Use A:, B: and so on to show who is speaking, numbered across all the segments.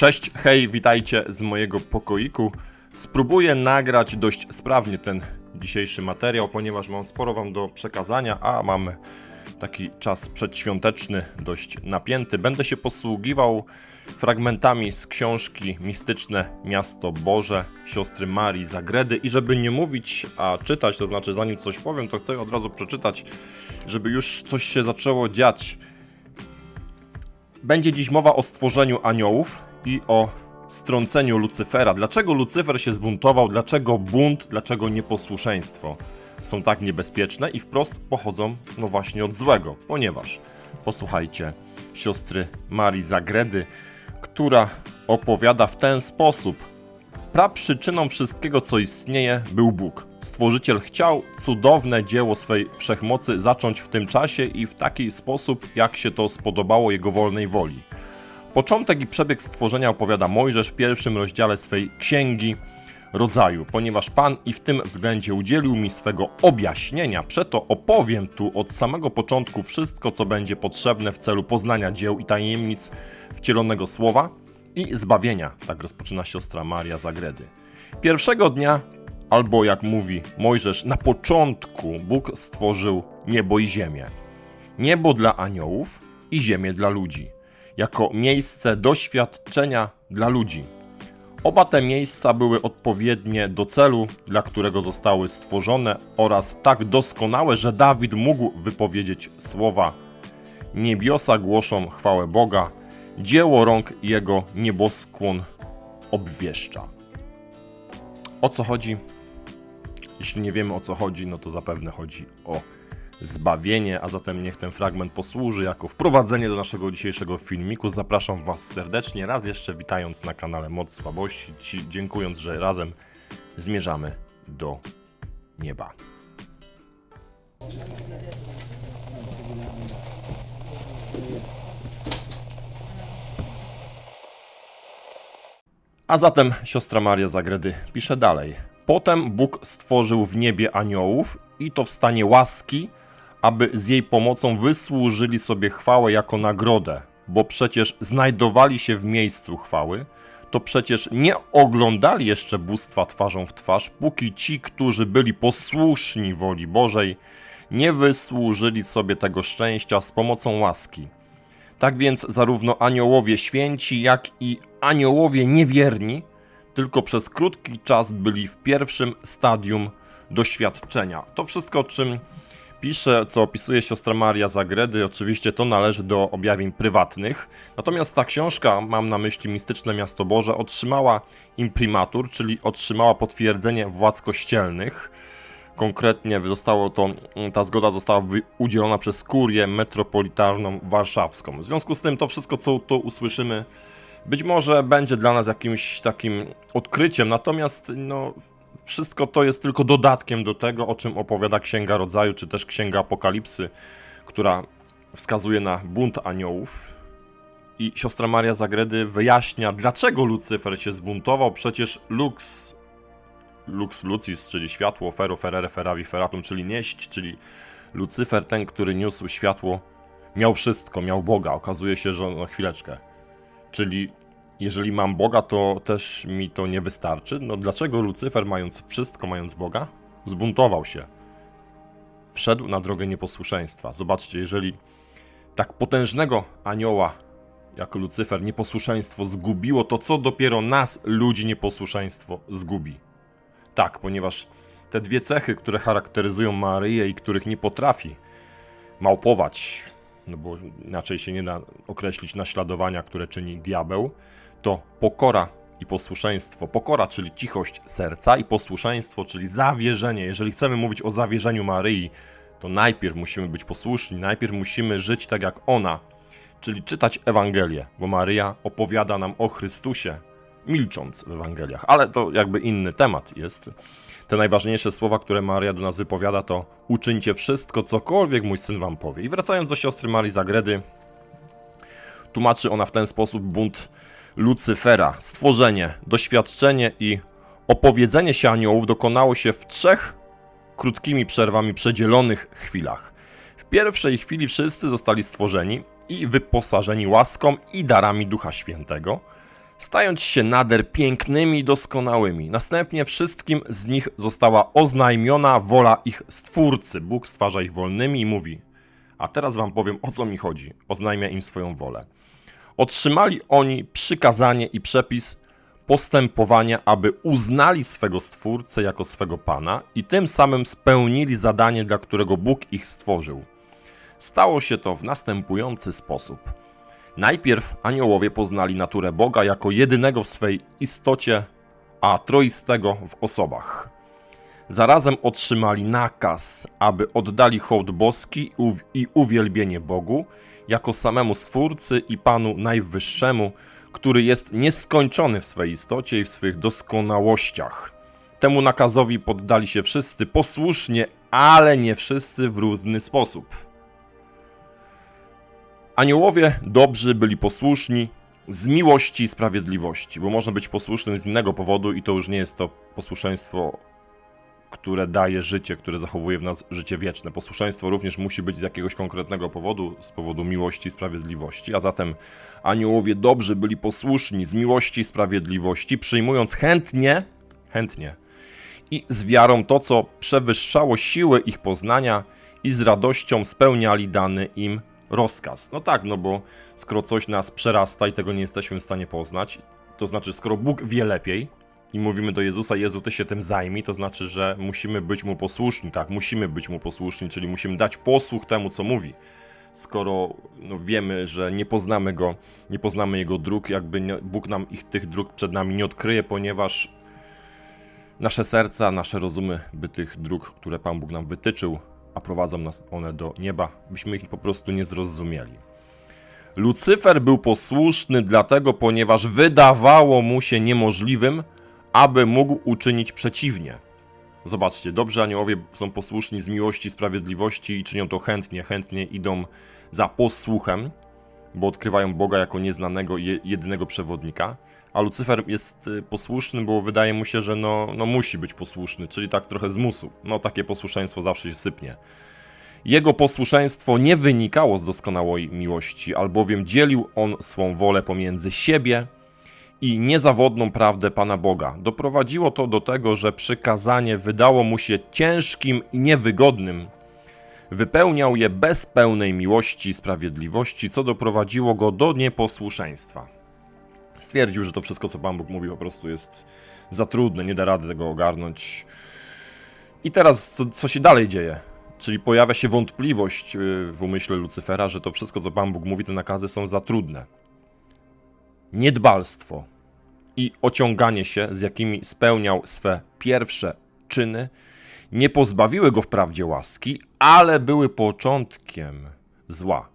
A: Cześć, hej, witajcie z mojego pokoiku. Spróbuję nagrać dość sprawnie ten dzisiejszy materiał, ponieważ mam sporo wam do przekazania, a mamy taki czas przedświąteczny, dość napięty. Będę się posługiwał fragmentami z książki Mistyczne Miasto Boże siostry Marii Zagredy i żeby nie mówić, a czytać, to znaczy zanim coś powiem, to chcę od razu przeczytać, żeby już coś się zaczęło dziać. Będzie dziś mowa o stworzeniu aniołów i o strąceniu Lucyfera. Dlaczego Lucyfer się zbuntował? Dlaczego bunt? Dlaczego nieposłuszeństwo są tak niebezpieczne i wprost pochodzą, no właśnie, od złego? Ponieważ, posłuchajcie, siostry Marii Zagredy, która opowiada w ten sposób. Praprzyczyną wszystkiego, co istnieje, był Bóg. Stworzyciel chciał cudowne dzieło swej wszechmocy zacząć w tym czasie i w taki sposób, jak się to spodobało jego wolnej woli. Początek i przebieg stworzenia opowiada Mojżesz w pierwszym rozdziale swej księgi rodzaju, ponieważ Pan i w tym względzie udzielił mi swego objaśnienia, przeto opowiem tu od samego początku wszystko, co będzie potrzebne w celu poznania dzieł i tajemnic wcielonego słowa i zbawienia, tak rozpoczyna siostra Maria Zagredy. Pierwszego dnia, albo jak mówi Mojżesz, na początku Bóg stworzył niebo i ziemię. Niebo dla aniołów i ziemię dla ludzi jako miejsce doświadczenia dla ludzi. Oba te miejsca były odpowiednie do celu, dla którego zostały stworzone, oraz tak doskonałe, że Dawid mógł wypowiedzieć słowa: Niebiosa głoszą chwałę Boga, dzieło rąk jego nieboskłon obwieszcza. O co chodzi? Jeśli nie wiemy o co chodzi, no to zapewne chodzi o zbawienie, a zatem niech ten fragment posłuży jako wprowadzenie do naszego dzisiejszego filmiku. Zapraszam Was serdecznie, raz jeszcze witając na kanale Moc Słabości, Ci dziękując, że razem zmierzamy do nieba. A zatem siostra Maria Zagredy pisze dalej. Potem Bóg stworzył w niebie aniołów i to w stanie łaski, aby z jej pomocą wysłużyli sobie chwałę jako nagrodę, bo przecież znajdowali się w miejscu chwały, to przecież nie oglądali jeszcze bóstwa twarzą w twarz, póki ci, którzy byli posłuszni woli Bożej, nie wysłużyli sobie tego szczęścia z pomocą łaski. Tak więc zarówno aniołowie święci, jak i aniołowie niewierni tylko przez krótki czas byli w pierwszym stadium doświadczenia. To wszystko, czym pisze, co opisuje siostra Maria Zagredy, oczywiście to należy do objawień prywatnych. Natomiast ta książka, mam na myśli Mistyczne Miasto Boże, otrzymała imprimatur, czyli otrzymała potwierdzenie władz kościelnych. Konkretnie zostało to, ta zgoda została udzielona przez kurię metropolitarną warszawską. W związku z tym to wszystko, co tu usłyszymy, być może będzie dla nas jakimś takim odkryciem, natomiast no, wszystko to jest tylko dodatkiem do tego, o czym opowiada Księga Rodzaju, czy też Księga Apokalipsy, która wskazuje na bunt aniołów. I siostra Maria Zagredy wyjaśnia, dlaczego Lucyfer się zbuntował. Przecież Lux, Lux Lucis, czyli światło, Fero Ferere Ferravi Ferratum, czyli nieść, czyli Lucyfer, ten, który niósł światło, miał wszystko, miał Boga. Okazuje się, że no chwileczkę. Czyli jeżeli mam Boga, to też mi to nie wystarczy. No dlaczego Lucyfer, mając wszystko, mając Boga, zbuntował się? Wszedł na drogę nieposłuszeństwa. Zobaczcie, jeżeli tak potężnego anioła jak Lucyfer nieposłuszeństwo zgubiło, to co dopiero nas, ludzi, nieposłuszeństwo zgubi? Tak, ponieważ te dwie cechy, które charakteryzują Maryję i których nie potrafi małpować, no bo inaczej się nie da określić naśladowania, które czyni diabeł, to pokora i posłuszeństwo. Pokora, czyli cichość serca, i posłuszeństwo, czyli zawierzenie. Jeżeli chcemy mówić o zawierzeniu Maryi, to najpierw musimy być posłuszni, najpierw musimy żyć tak jak ona, czyli czytać Ewangelię, bo Maryja opowiada nam o Chrystusie, milcząc w Ewangeliach. Ale to jakby inny temat jest. Te najważniejsze słowa, które Maria do nas wypowiada, to uczyńcie wszystko, cokolwiek mój syn wam powie. I wracając do siostry Marii Zagredy, tłumaczy ona w ten sposób bunt Lucyfera. Stworzenie, doświadczenie i opowiedzenie się aniołów dokonało się w trzech krótkimi przerwami przedzielonych chwilach. W pierwszej chwili wszyscy zostali stworzeni i wyposażeni łaską i darami Ducha Świętego. stając się nader pięknymi i doskonałymi. Następnie wszystkim z nich została oznajmiona wola ich Stwórcy. Bóg stwarza ich wolnymi i mówi: A teraz wam powiem o co mi chodzi. Oznajmia im swoją wolę. Otrzymali oni przykazanie i przepis postępowania, aby uznali swego Stwórcę jako swego Pana i tym samym spełnili zadanie, dla którego Bóg ich stworzył. Stało się to w następujący sposób. Najpierw aniołowie poznali naturę Boga jako jedynego w swej istocie, a troistego w osobach. Zarazem otrzymali nakaz, aby oddali hołd boski i uwielbienie Bogu jako samemu Stwórcy i Panu Najwyższemu, który jest nieskończony w swej istocie i w swych doskonałościach. Temu nakazowi poddali się wszyscy posłusznie, ale nie wszyscy w równy sposób. Aniołowie dobrzy byli posłuszni z miłości i sprawiedliwości, bo można być posłusznym z innego powodu i to już nie jest to posłuszeństwo, które daje życie, które zachowuje w nas życie wieczne. Posłuszeństwo również musi być z jakiegoś konkretnego powodu, z powodu miłości i sprawiedliwości, a zatem aniołowie dobrzy byli posłuszni z miłości i sprawiedliwości, przyjmując chętnie, chętnie i z wiarą to, co przewyższało siły ich poznania i z radością spełniali dany im rozkaz. No tak, no bo skoro coś nas przerasta i tego nie jesteśmy w stanie poznać, to znaczy skoro Bóg wie lepiej i mówimy do Jezusa, Jezu, Ty się tym zajmij, to znaczy, że musimy być Mu posłuszni, tak, musimy być Mu posłuszni, czyli musimy dać posłuch temu, co mówi. Skoro no, wiemy, że nie poznamy Go, nie poznamy Jego dróg, jakby nie, Bóg nam ich tych dróg przed nami nie odkryje, ponieważ nasze serca, nasze rozumy, by tych dróg, które Pan Bóg nam wytyczył, a prowadzą nas one do nieba, byśmy ich po prostu nie zrozumieli. Lucyfer był posłuszny dlatego, ponieważ wydawało mu się niemożliwym, aby mógł uczynić przeciwnie. Zobaczcie, dobrzy aniołowie są posłuszni z miłości, sprawiedliwości i czynią to chętnie, chętnie idą za posłuchem, bo odkrywają Boga jako nieznanego i je- jedynego przewodnika. A Lucyfer jest y, posłuszny, bo wydaje mu się, że no, no musi być posłuszny, czyli tak trochę z musu. No takie posłuszeństwo zawsze się sypnie. Jego posłuszeństwo nie wynikało z doskonałej miłości, albowiem dzielił on swą wolę pomiędzy siebie i niezawodną prawdę Pana Boga. Doprowadziło to do tego, że przykazanie wydało mu się ciężkim i niewygodnym. Wypełniał je bez pełnej miłości i sprawiedliwości, co doprowadziło go do nieposłuszeństwa. Stwierdził, że to wszystko, co Pan Bóg mówi, po prostu jest za trudne, nie da rady tego ogarnąć. I teraz, co, co się dalej dzieje? Czyli pojawia się wątpliwość yy, w umyśle Lucyfera, że to wszystko, co Pan Bóg mówi, te nakazy są za trudne. Niedbalstwo i ociąganie się, z jakimi spełniał swe pierwsze czyny, nie pozbawiły go wprawdzie łaski, ale były początkiem zła.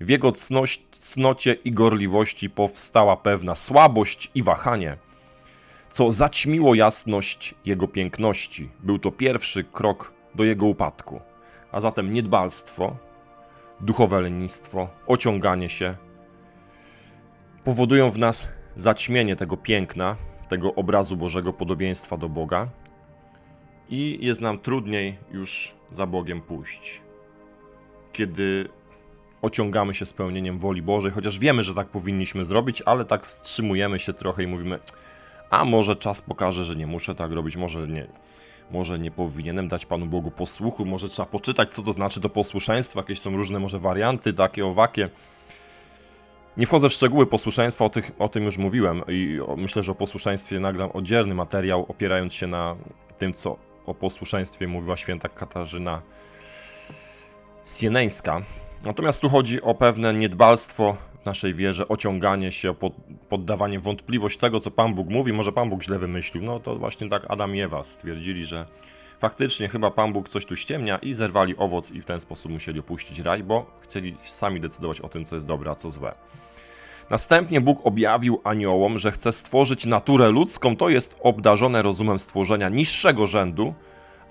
A: W jego cnocie i gorliwości powstała pewna słabość i wahanie, co zaćmiło jasność jego piękności. Był to pierwszy krok do jego upadku. A zatem niedbalstwo, duchowe lenistwo, ociąganie się powodują w nas zaćmienie tego piękna, tego obrazu Bożego podobieństwa do Boga i jest nam trudniej już za Bogiem pójść. Kiedy ociągamy się spełnieniem woli Bożej, chociaż wiemy, że tak powinniśmy zrobić, ale tak wstrzymujemy się trochę i mówimy, a może czas pokaże, że nie muszę tak robić, może nie, może nie powinienem dać Panu Bogu posłuchu, może trzeba poczytać, co to znaczy to posłuszeństwo, jakieś są różne może warianty, takie, owakie. Nie wchodzę w szczegóły posłuszeństwa, o, tych, o tym już mówiłem i myślę, że o posłuszeństwie nagram oddzielny materiał, opierając się na tym, co o posłuszeństwie mówiła święta Katarzyna Sieneńska. Natomiast tu chodzi o pewne niedbalstwo w naszej wierze, ociąganie się, pod, poddawanie wątpliwość tego, co Pan Bóg mówi. Może Pan Bóg źle wymyślił. No to właśnie tak Adam i Ewa stwierdzili, że faktycznie chyba Pan Bóg coś tu ściemnia i zerwali owoc i w ten sposób musieli opuścić raj, bo chcieli sami decydować o tym, co jest dobre, a co złe. Następnie Bóg objawił aniołom, że chce stworzyć naturę ludzką, to jest obdarzone rozumem stworzenia niższego rzędu,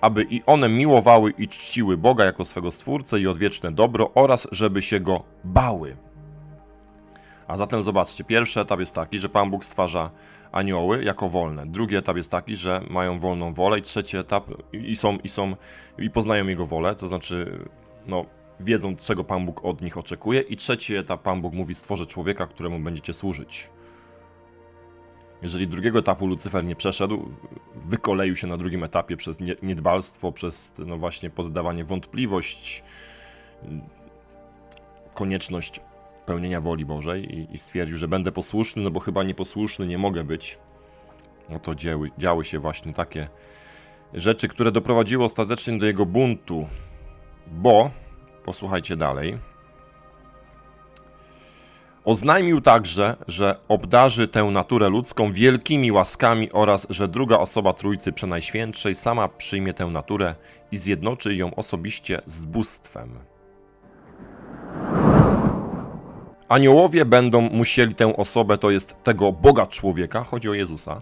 A: aby i one miłowały i czciły Boga jako swego Stwórcę i odwieczne dobro oraz żeby się Go bały. A zatem zobaczcie, pierwszy etap jest taki, że Pan Bóg stwarza anioły jako wolne. Drugi etap jest taki, że mają wolną wolę i trzeci etap i są, i są, i poznają Jego wolę, to znaczy, no, wiedzą, czego Pan Bóg od nich oczekuje. I trzeci etap, Pan Bóg mówi, stworzę człowieka, któremu będziecie służyć. Jeżeli drugiego etapu Lucyfer nie przeszedł, wykoleił się na drugim etapie przez nie- niedbalstwo, przez no właśnie poddawanie wątpliwość, konieczność pełnienia woli Bożej i, i stwierdził, że będę posłuszny, no bo chyba nieposłuszny nie mogę być. No to dzieły, działy się właśnie takie rzeczy, które doprowadziły ostatecznie do jego buntu, bo, posłuchajcie dalej, oznajmił także, że obdarzy tę naturę ludzką wielkimi łaskami oraz, że druga osoba Trójcy Przenajświętszej sama przyjmie tę naturę i zjednoczy ją osobiście z bóstwem. Aniołowie będą musieli tę osobę, to jest tego Boga człowieka, chodzi o Jezusa,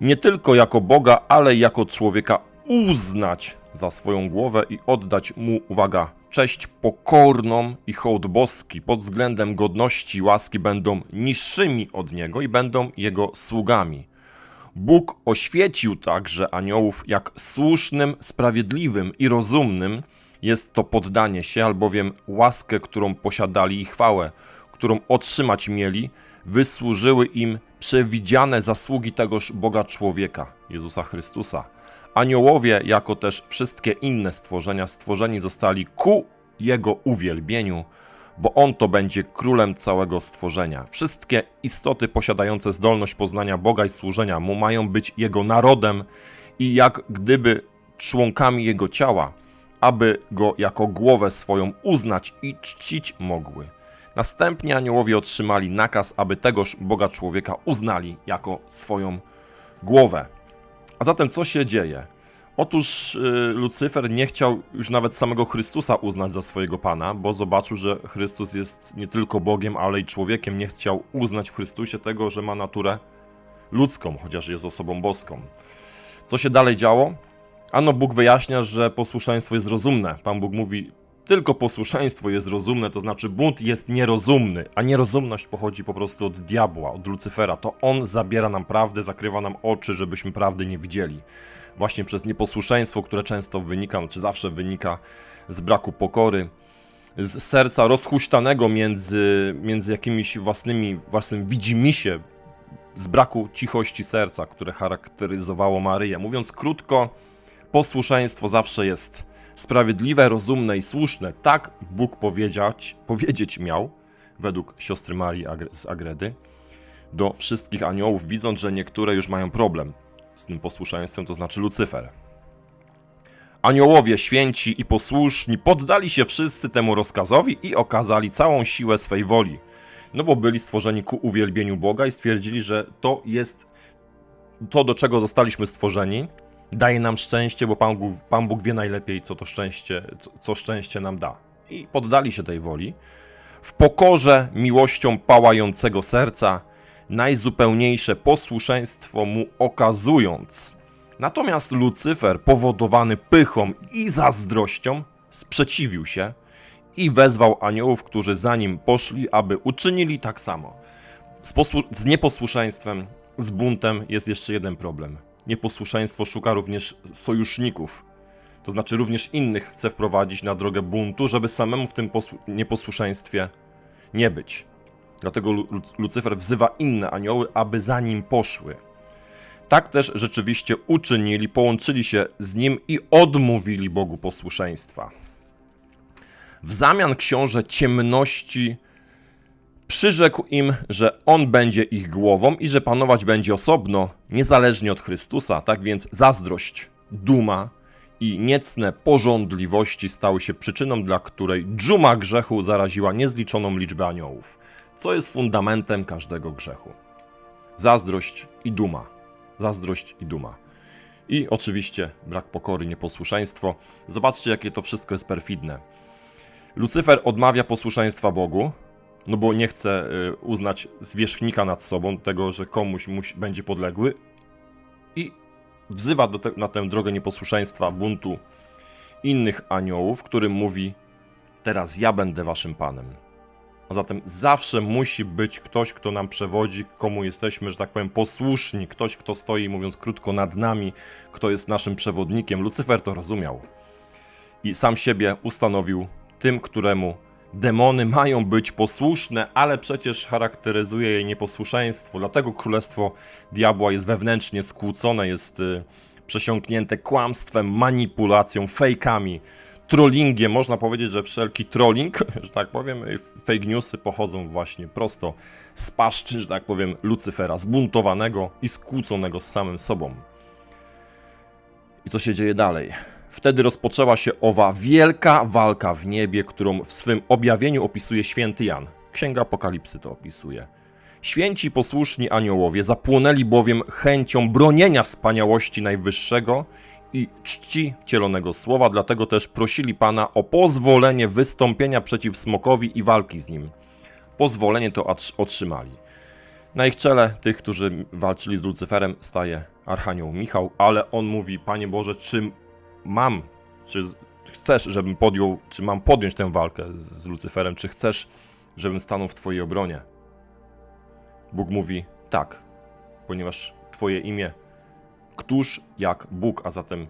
A: nie tylko jako Boga, ale jako człowieka uznać za swoją głowę i oddać mu, uwaga, cześć pokorną i hołd boski pod względem godności i łaski będą niższymi od niego i będą jego sługami. Bóg oświecił także aniołów jak słusznym, sprawiedliwym i rozumnym jest to poddanie się, albowiem łaskę, którą posiadali i chwałę, którą otrzymać mieli, wysłużyły im przewidziane zasługi tegoż Boga człowieka, Jezusa Chrystusa. Aniołowie, jako też wszystkie inne stworzenia, stworzeni zostali ku Jego uwielbieniu, bo On to będzie królem całego stworzenia. Wszystkie istoty posiadające zdolność poznania Boga i służenia Mu mają być Jego narodem i jak gdyby członkami Jego ciała, aby Go jako głowę swoją uznać i czcić mogły. Następnie aniołowie otrzymali nakaz, aby tegoż Boga człowieka uznali jako swoją głowę. A zatem co się dzieje? Otóż y, Lucyfer nie chciał już nawet samego Chrystusa uznać za swojego Pana, bo zobaczył, że Chrystus jest nie tylko Bogiem, ale i człowiekiem. Nie chciał uznać w Chrystusie tego, że ma naturę ludzką, chociaż jest osobą boską. Co się dalej działo? Ano Bóg wyjaśnia, że posłuszeństwo jest rozumne. Pan Bóg mówi, tylko posłuszeństwo jest rozumne, to znaczy bunt jest nierozumny, a nierozumność pochodzi po prostu od diabła, od Lucyfera. To on zabiera nam prawdę, zakrywa nam oczy, żebyśmy prawdy nie widzieli. Właśnie przez nieposłuszeństwo, które często wynika, czy zawsze wynika z braku pokory, z serca rozhuśtanego między, między jakimiś własnymi, własnym widzimisię, z braku cichości serca, które charakteryzowało Maryję. Mówiąc krótko, posłuszeństwo zawsze jest sprawiedliwe, rozumne i słuszne. Tak Bóg powiedzieć, powiedzieć miał, według siostry Marii z Agredy, do wszystkich aniołów, widząc, że niektóre już mają problem z tym posłuszeństwem, to znaczy Lucyfer. Aniołowie święci i posłuszni poddali się wszyscy temu rozkazowi i okazali całą siłę swej woli. No bo byli stworzeni ku uwielbieniu Boga i stwierdzili, że to jest to, do czego zostaliśmy stworzeni, daje nam szczęście, bo Pan Bóg, Pan Bóg wie najlepiej, co to szczęście, co, co szczęście nam da. I poddali się tej woli. W pokorze, miłością pałającego serca, najzupełniejsze posłuszeństwo mu okazując. Natomiast Lucyfer, powodowany pychą i zazdrością, sprzeciwił się i wezwał aniołów, którzy za nim poszli, aby uczynili tak samo. Z, z nieposłuszeństwem, z buntem jest jeszcze jeden problem – Nieposłuszeństwo szuka również sojuszników. To znaczy również innych chce wprowadzić na drogę buntu, żeby samemu w tym nieposłuszeństwie nie być. Dlatego Lu Lucyfer wzywa inne anioły, aby za nim poszły. Tak też rzeczywiście uczynili, połączyli się z nim i odmówili Bogu posłuszeństwa. W zamian książę ciemności Przyrzekł im, że on będzie ich głową i że panować będzie osobno, niezależnie od Chrystusa. Tak więc zazdrość, duma i niecne porządliwości stały się przyczyną, dla której dżuma grzechu zaraziła niezliczoną liczbę aniołów, co jest fundamentem każdego grzechu. Zazdrość i duma. Zazdrość i duma. I oczywiście brak pokory, nieposłuszeństwo. Zobaczcie, jakie to wszystko jest perfidne. Lucyfer odmawia posłuszeństwa Bogu, no bo nie chce y, uznać zwierzchnika nad sobą, tego, że komuś musi, będzie podległy i wzywa te, na tę drogę nieposłuszeństwa, buntu innych aniołów, którym mówi teraz ja będę waszym panem. A zatem zawsze musi być ktoś, kto nam przewodzi, komu jesteśmy, że tak powiem, posłuszni, ktoś, kto stoi, mówiąc krótko, nad nami, kto jest naszym przewodnikiem. Lucyfer to rozumiał i sam siebie ustanowił tym, któremu demony mają być posłuszne, ale przecież charakteryzuje je nieposłuszeństwo. Dlatego królestwo diabła jest wewnętrznie skłócone, jest y, przesiąknięte kłamstwem, manipulacją, fejkami, trollingiem. Można powiedzieć, że wszelki trolling, że tak powiem, fake newsy pochodzą właśnie prosto z paszczy, że tak powiem, Lucyfera, zbuntowanego i skłóconego z samym sobą. I co się dzieje dalej? Wtedy rozpoczęła się owa wielka walka w niebie, którą w swym objawieniu opisuje święty Jan. Księga Apokalipsy to opisuje. Święci posłuszni aniołowie zapłonęli bowiem chęcią bronienia wspaniałości Najwyższego i czci wcielonego słowa, dlatego też prosili Pana o pozwolenie wystąpienia przeciw smokowi i walki z nim. Pozwolenie to otrzymali. Na ich czele tych, którzy walczyli z Lucyferem, staje Archanioł Michał, ale on mówi: Panie Boże, czym mam, czy chcesz, żebym podjął, czy mam podjąć tę walkę z, z Lucyferem, czy chcesz, żebym stanął w Twojej obronie? Bóg mówi: Tak, ponieważ Twoje imię, któż jak Bóg, a zatem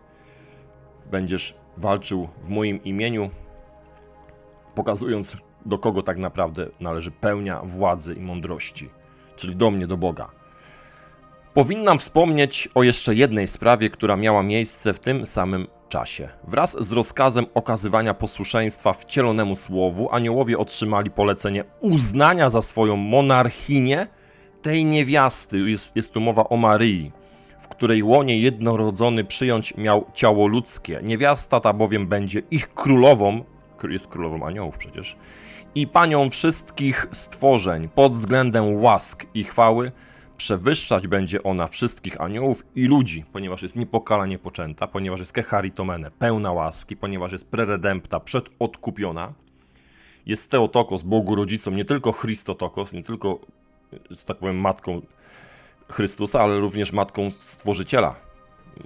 A: będziesz walczył w moim imieniu, pokazując, do kogo tak naprawdę należy pełnia władzy i mądrości, czyli do mnie, do Boga. Powinnam wspomnieć o jeszcze jednej sprawie, która miała miejsce w tym samym czasie. Wraz z rozkazem okazywania posłuszeństwa wcielonemu słowu, aniołowie otrzymali polecenie uznania za swoją monarchinię tej niewiasty. Jest, jest tu mowa o Maryi, w której łonie jednorodzony przyjąć miał ciało ludzkie. Niewiasta ta bowiem będzie ich królową, jest królową aniołów przecież, i panią wszystkich stworzeń pod względem łask i chwały, przewyższać będzie ona wszystkich aniołów i ludzi, ponieważ jest niepokalanie poczęta, ponieważ jest kecharitomene, pełna łaski, ponieważ jest preredempta, przedodkupiona, jest Teotokos, Bogu rodzicą, nie tylko Christotokos, nie tylko, że tak powiem, matką Chrystusa, ale również matką Stworzyciela.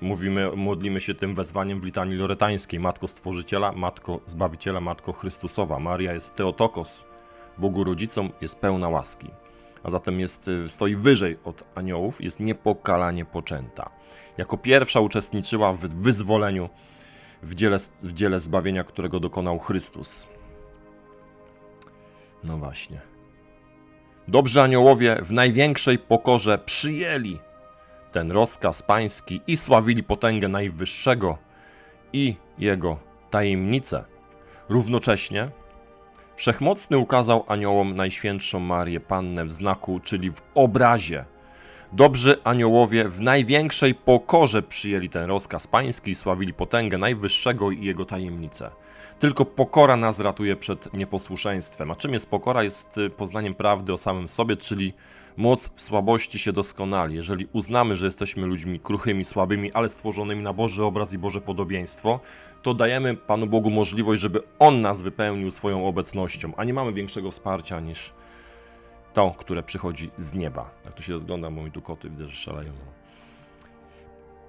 A: Mówimy, modlimy się tym wezwaniem w litanii loretańskiej. Matko Stworzyciela, Matko Zbawiciela, Matko Chrystusowa. Maria jest Teotokos, Bogu rodzicą, jest pełna łaski. A zatem jest, y, stoi wyżej od aniołów, jest niepokalanie poczęta. Jako pierwsza uczestniczyła w wyzwoleniu w dziele, w dziele zbawienia, którego dokonał Chrystus. No właśnie. Dobrzy aniołowie w największej pokorze przyjęli ten rozkaz pański i sławili potęgę Najwyższego i jego tajemnice. Równocześnie Wszechmocny ukazał aniołom Najświętszą Marię Pannę w znaku, czyli w obrazie. Dobrzy aniołowie w największej pokorze przyjęli ten rozkaz pański i sławili potęgę Najwyższego i jego tajemnice. Tylko pokora nas ratuje przed nieposłuszeństwem. A czym jest pokora? Jest y, poznaniem prawdy o samym sobie, czyli moc w słabości się doskonali. Jeżeli uznamy, że jesteśmy ludźmi kruchymi, słabymi, ale stworzonymi na Boży obraz i Boże podobieństwo, to dajemy Panu Bogu możliwość, żeby On nas wypełnił swoją obecnością, a nie mamy większego wsparcia niż to, które przychodzi z nieba. Tak to się rozgląda, bo mi tu koty widzę, że szaleją.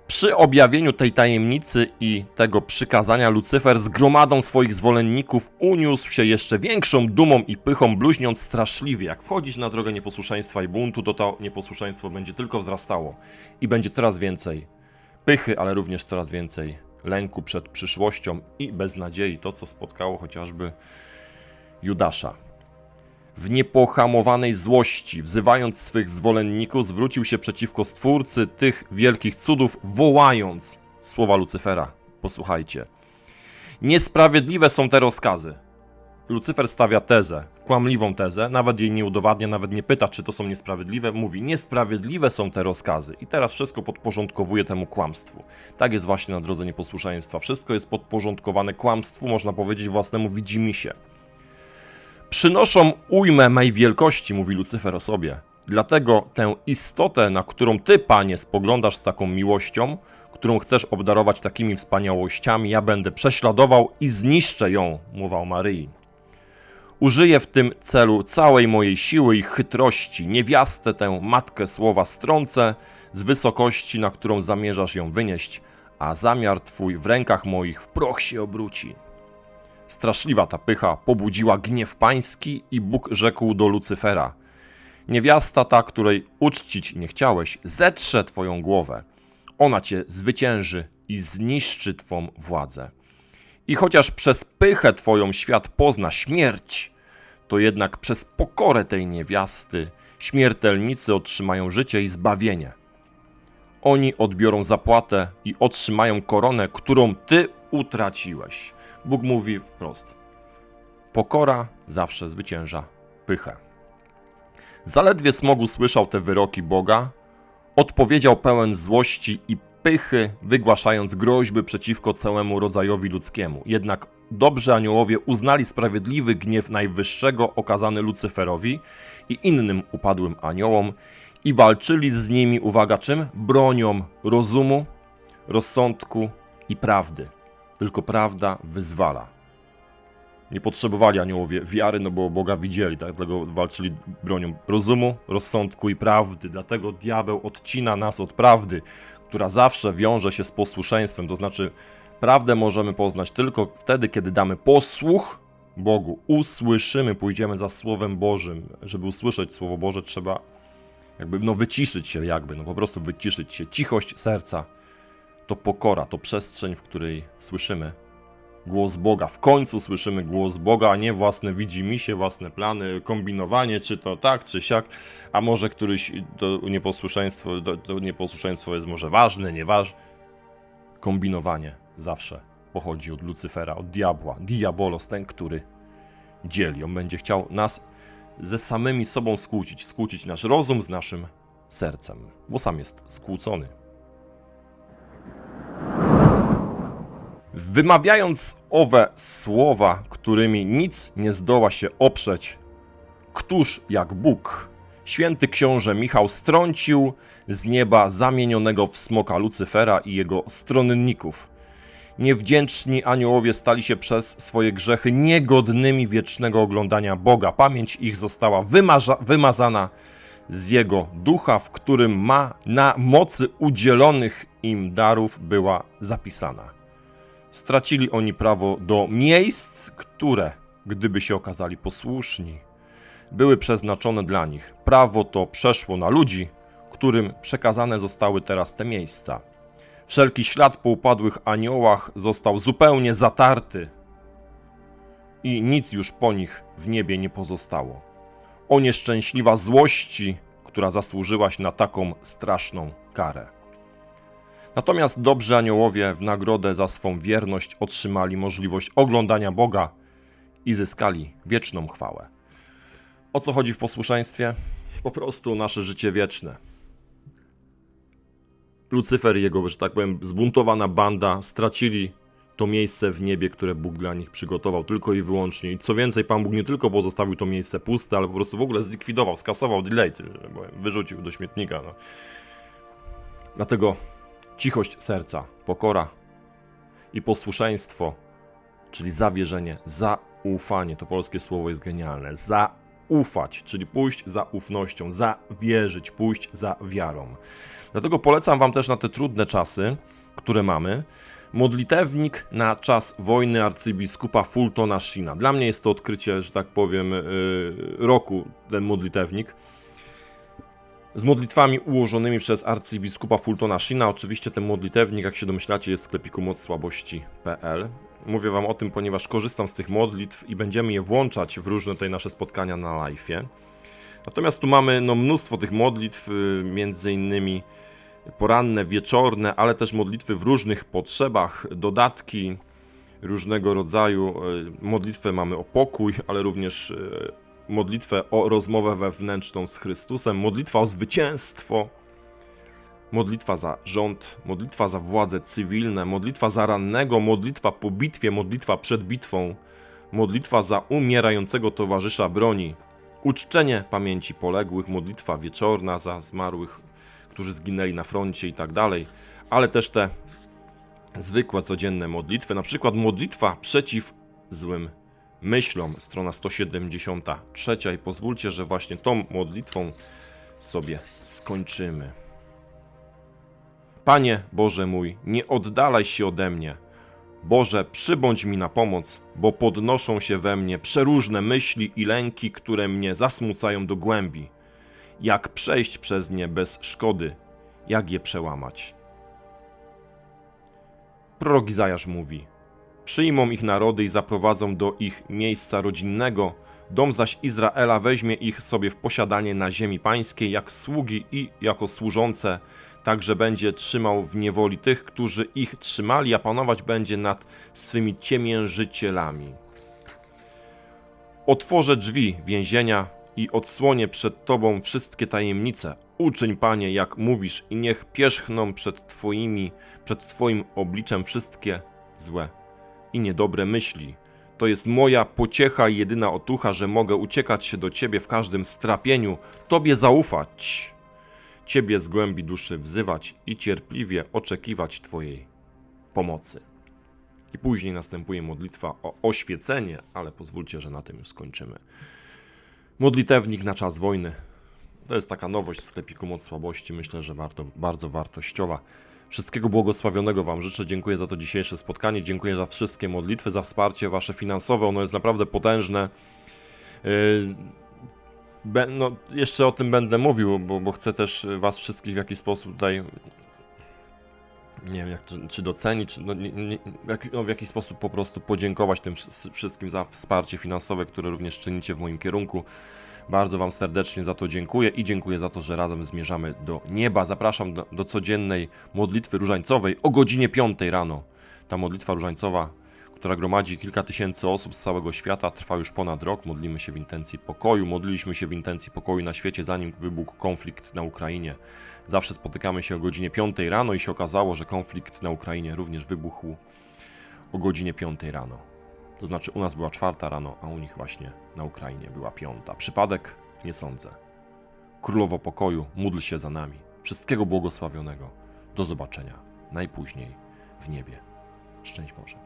A: Przy objawieniu tej tajemnicy i tego przykazania Lucyfer z gromadą swoich zwolenników uniósł się jeszcze większą dumą i pychą, bluźniąc straszliwie. Jak wchodzisz na drogę nieposłuszeństwa i buntu, to to nieposłuszeństwo będzie tylko wzrastało i będzie coraz więcej pychy, ale również coraz więcej lęku przed przyszłością i beznadziei. To, co spotkało chociażby Judasza. W niepohamowanej złości, wzywając swych zwolenników, zwrócił się przeciwko Stwórcy tych wielkich cudów, wołając słowa Lucyfera. Posłuchajcie. Niesprawiedliwe są te rozkazy. Lucyfer stawia tezę, kłamliwą tezę, nawet jej nie udowadnia, nawet nie pyta, czy to są niesprawiedliwe. Mówi, niesprawiedliwe są te rozkazy. I teraz wszystko podporządkowuje temu kłamstwu. Tak jest właśnie na drodze nieposłuszeństwa. Wszystko jest podporządkowane kłamstwu, można powiedzieć, własnemu widzimisię. Przynoszą ujmę mej wielkości, mówi Lucyfer o sobie. Dlatego tę istotę, na którą ty, panie, spoglądasz z taką miłością, którą chcesz obdarować takimi wspaniałościami, ja będę prześladował i zniszczę ją, o Maryi. Użyję w tym celu całej mojej siły i chytrości. Niewiastę tę matkę słowa strącę z wysokości, na którą zamierzasz ją wynieść, a zamiar twój w rękach moich w proch się obróci. Straszliwa ta pycha pobudziła gniew pański i Bóg rzekł do Lucyfera: Niewiasta ta, której uczcić nie chciałeś, zetrze twoją głowę. Ona cię zwycięży i zniszczy twą władzę. I chociaż przez pychę twoją świat pozna śmierć, to jednak przez pokorę tej niewiasty śmiertelnicy otrzymają życie i zbawienie. Oni odbiorą zapłatę i otrzymają koronę, którą ty utraciłeś. Bóg mówi wprost: Pokora zawsze zwycięża pychę. Zaledwie smog usłyszał te wyroki Boga, odpowiedział pełen złości i pychy, wygłaszając groźby przeciwko całemu rodzajowi ludzkiemu. Jednak dobrzy aniołowie uznali sprawiedliwy gniew Najwyższego okazany Lucyferowi i innym upadłym aniołom i walczyli z nimi, uwaga, czym? Bronią rozumu, rozsądku i prawdy. Tylko prawda wyzwala. Nie potrzebowali aniołowie wiary, no bo Boga widzieli, tak? dlatego walczyli bronią rozumu, rozsądku i prawdy. Dlatego diabeł odcina nas od prawdy, która zawsze wiąże się z posłuszeństwem. To znaczy, prawdę możemy poznać tylko wtedy, kiedy damy posłuch Bogu. Usłyszymy, pójdziemy za Słowem Bożym. Żeby usłyszeć Słowo Boże, trzeba jakby no wyciszyć się, jakby, no po prostu wyciszyć się. Cichość serca to pokora, to przestrzeń, w której słyszymy głos Boga. W końcu słyszymy głos Boga, a nie własne widzimisię, własne plany, kombinowanie, czy to tak, czy siak, a może któryś to nieposłuszeństwo, to, to nieposłuszeństwo jest może ważne, nieważne. Kombinowanie zawsze pochodzi od Lucyfera, od diabła. Diabolos, ten, który dzieli. On będzie chciał nas ze samymi sobą skłócić, skłócić nasz rozum z naszym sercem, bo sam jest skłócony. Wymawiając owe słowa, którymi nic nie zdoła się oprzeć, któż jak Bóg, święty książę Michał strącił z nieba zamienionego w smoka Lucyfera i jego stronników. Niewdzięczni aniołowie stali się przez swoje grzechy niegodnymi wiecznego oglądania Boga. Pamięć ich została wymaza wymazana z jego ducha, w którym ma na mocy udzielonych im darów była zapisana stracili oni prawo do miejsc, które, gdyby się okazali posłuszni, były przeznaczone dla nich. Prawo to przeszło na ludzi, którym przekazane zostały teraz te miejsca. Wszelki ślad po upadłych aniołach został zupełnie zatarty i nic już po nich w niebie nie pozostało. O nieszczęśliwa złości, która zasłużyłaś na taką straszną karę. Natomiast dobrzy aniołowie w nagrodę za swą wierność otrzymali możliwość oglądania Boga i zyskali wieczną chwałę. O co chodzi w posłuszeństwie? Po prostu nasze życie wieczne. Lucyfer i jego, że tak powiem, zbuntowana banda stracili to miejsce w niebie, które Bóg dla nich przygotował, tylko i wyłącznie. I co więcej, Pan Bóg nie tylko pozostawił to miejsce puste, ale po prostu w ogóle zlikwidował, skasował, delayed, wyrzucił do śmietnika. No. Dlatego cichość serca, pokora i posłuszeństwo, czyli zawierzenie, zaufanie. To polskie słowo jest genialne. Zaufać, czyli pójść za ufnością, zawierzyć, pójść za wiarą. Dlatego polecam Wam też na te trudne czasy, które mamy, modlitewnik na czas wojny arcybiskupa Fultona Shina. Dla mnie jest to odkrycie, że tak powiem, yy, roku, ten modlitewnik z modlitwami ułożonymi przez arcybiskupa Fultona Shina. Oczywiście ten modlitewnik, jak się domyślacie, jest w sklepiku mocsłabości.pl. Mówię wam o tym, ponieważ korzystam z tych modlitw i będziemy je włączać w różne tutaj nasze spotkania na live. Natomiast tu mamy no, mnóstwo tych modlitw, y, między innymi poranne, wieczorne, ale też modlitwy w różnych potrzebach, dodatki różnego rodzaju. Y, modlitwę mamy o pokój, ale również y, modlitwę o rozmowę wewnętrzną z Chrystusem, modlitwa o zwycięstwo, modlitwa za rząd, modlitwa za władze cywilne, modlitwa za rannego, modlitwa po bitwie, modlitwa przed bitwą, modlitwa za umierającego towarzysza broni, uczczenie pamięci poległych, modlitwa wieczorna za zmarłych, którzy zginęli na froncie i tak dalej, ale też te zwykłe, codzienne modlitwy, na przykład modlitwa przeciw złym myślom, strona 173. I pozwólcie, że właśnie tą modlitwą sobie skończymy. Panie Boże mój, nie oddalaj się ode mnie. Boże, przybądź mi na pomoc, bo podnoszą się we mnie przeróżne myśli i lęki, które mnie zasmucają do głębi. Jak przejść przez nie bez szkody? Jak je przełamać? Prorok Izajasz mówi: Przyjmą ich narody i zaprowadzą do ich miejsca rodzinnego, Dom zaś Izraela weźmie ich sobie w posiadanie na ziemi pańskiej, jak sługi i jako służące, także będzie trzymał w niewoli tych, którzy ich trzymali, a panować będzie nad swymi ciemiężycielami. Otworzę drzwi więzienia i odsłonię przed Tobą wszystkie tajemnice. Uczyń, Panie, jak mówisz, i niech pierzchną przed Twoimi, przed Twoim obliczem wszystkie złe i niedobre myśli. To jest moja pociecha i jedyna otucha, że mogę uciekać się do Ciebie w każdym strapieniu, Tobie zaufać, Ciebie z głębi duszy wzywać i cierpliwie oczekiwać Twojej pomocy. I później następuje modlitwa o oświecenie, ale pozwólcie, że na tym już skończymy. Modlitewnik na czas wojny. To jest taka nowość w sklepiku Moc Słabości. Myślę, że warto, bardzo wartościowa. Wszystkiego błogosławionego Wam życzę. Dziękuję za to dzisiejsze spotkanie. Dziękuję za wszystkie modlitwy, za wsparcie Wasze finansowe. Ono jest naprawdę potężne. Yy, no, jeszcze o tym będę mówił, bo, bo chcę też Was wszystkich w jakiś sposób tutaj nie wiem, jak, czy, docenić, czy, no, nie, nie, jak, no, w jakiś sposób po prostu podziękować tym wszy- wszystkim za wsparcie finansowe, które również czynicie w moim kierunku. Bardzo Wam serdecznie za to dziękuję i dziękuję za to, że razem zmierzamy do nieba. Zapraszam do, do codziennej modlitwy różańcowej o godzinie 5 rano. Ta modlitwa różańcowa, która gromadzi kilka tysięcy osób z całego świata, trwa już ponad rok. Modlimy się w intencji pokoju. Modliliśmy się w intencji pokoju na świecie, zanim wybuchł konflikt na Ukrainie. Zawsze spotykamy się o godzinie 5 rano i się okazało, że konflikt na Ukrainie również wybuchł o godzinie 5 rano. To znaczy u nas była czwarta rano, a u nich właśnie na Ukrainie była piąta. Przypadek? Nie sądzę. Królowo pokoju, módl się za nami. Wszystkiego błogosławionego. Do zobaczenia najpóźniej w niebie. Szczęść Boże.